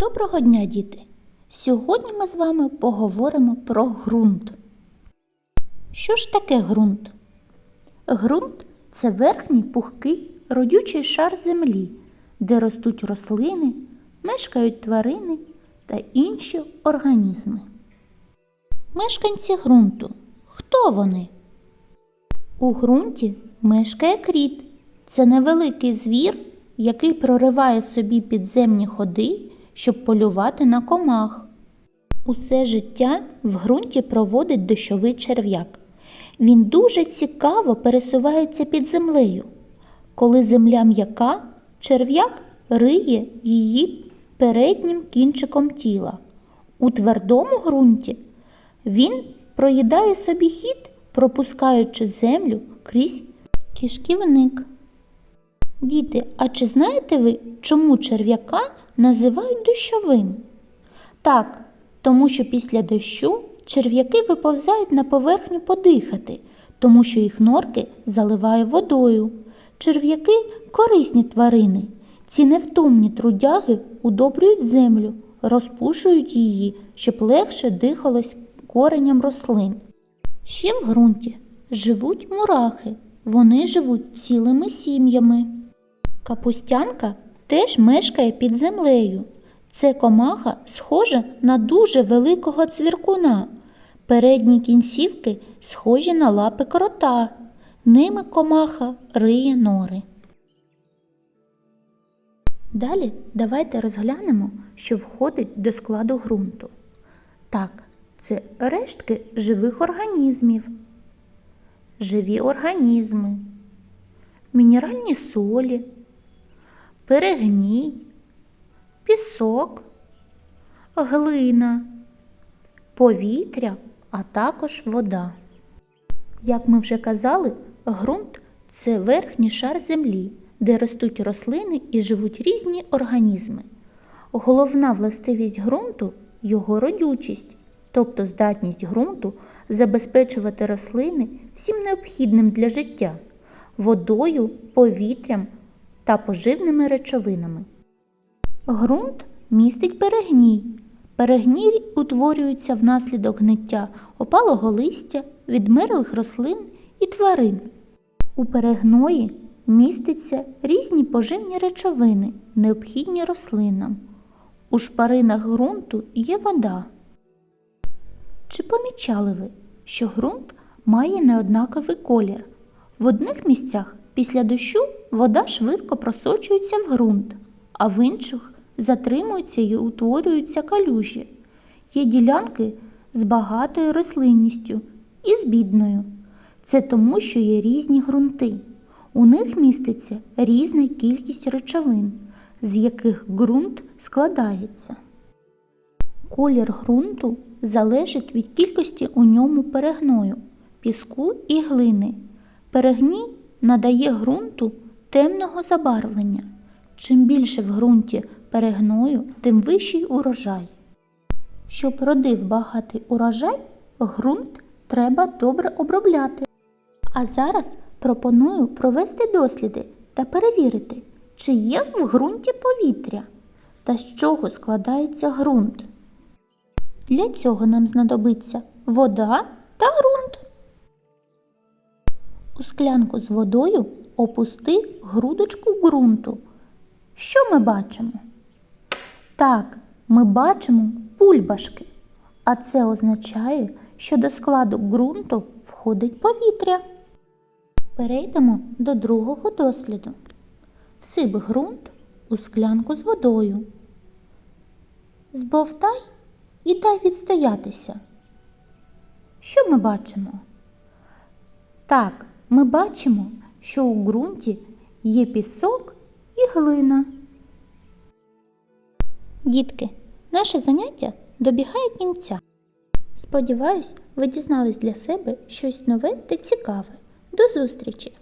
Доброго дня, діти! Сьогодні ми з вами поговоримо про ґрунт. Що ж таке ґрунт? Ґрунт це верхній пухкий родючий шар землі, де ростуть рослини, мешкають тварини та інші організми. Мешканці ґрунту. Хто вони? У ґрунті мешкає кріт. Це невеликий звір, який прориває собі підземні ходи, щоб полювати на комах. Усе життя в ґрунті проводить дощовий черв'як. Він дуже цікаво пересувається під землею. Коли земля м'яка, черв'як риє її переднім кінчиком тіла. У твердому ґрунті він проїдає собі хід, пропускаючи землю крізь кишківник. Діти, а чи знаєте ви, чому черв'яка називають дощовим? Так, тому що після дощу черв'яки виповзають на поверхню подихати, тому що їх норки заливає водою. Черв'яки корисні тварини. Ці невтомні трудяги удобрюють землю, розпушують її, щоб легше дихалось кореням рослин. Ще в ґрунті живуть мурахи. Вони живуть цілими сім'ями. Капустянка теж мешкає під землею. Це комаха схожа на дуже великого цвіркуна. Передні кінцівки схожі на лапи крота. Ними комаха риє нори. Далі давайте розглянемо, що входить до складу ґрунту. Так, це рештки живих організмів, живі організми, мінеральні солі, перегній, пісок, глина, повітря, а також вода. Як ми вже казали, ґрунт це верхній шар землі, де ростуть рослини і живуть різні організми. Головна властивість ґрунту його родючість, тобто здатність ґрунту забезпечувати рослини всім необхідним для життя водою, повітрям та поживними речовинами. Ґрунт містить перегній. Перегній утворюється внаслідок гниття опалого листя, відмерлих рослин і тварин. У перегної містяться різні поживні речовини, необхідні рослинам. У шпаринах ґрунту є вода. Чи помічали ви, що ґрунт має неоднаковий колір? В одних місцях після дощу вода швидко просочується в ґрунт, а в інших затримується і утворюються калюжі. Є ділянки з багатою рослинністю і з бідною. Це тому, що є різні ґрунти. У них міститься різна кількість речовин, з яких ґрунт складається. Колір ґрунту залежить від кількості у ньому перегною, піску і глини. Перегній надає ґрунту темного забарвлення. Чим більше в ґрунті перегною, тим вищий урожай. Щоб родив багатий урожай, ґрунт треба добре обробляти. А зараз пропоную провести досліди та перевірити, чи є в ґрунті повітря та з чого складається ґрунт. Для цього нам знадобиться вода та ґрунт. У склянку з водою опусти грудочку ґрунту. Що ми бачимо? Так, ми бачимо бульбашки, а це означає, що до складу ґрунту входить повітря. Перейдемо до другого досліду. Всип ґрунт у склянку з водою. Збовтай і дай відстоятися. Що ми бачимо? Так, ми бачимо, що у ґрунті є пісок і глина. Дітки, наше заняття добігає кінця. Сподіваюсь, ви дізнались для себе щось нове та цікаве. До зустрічі!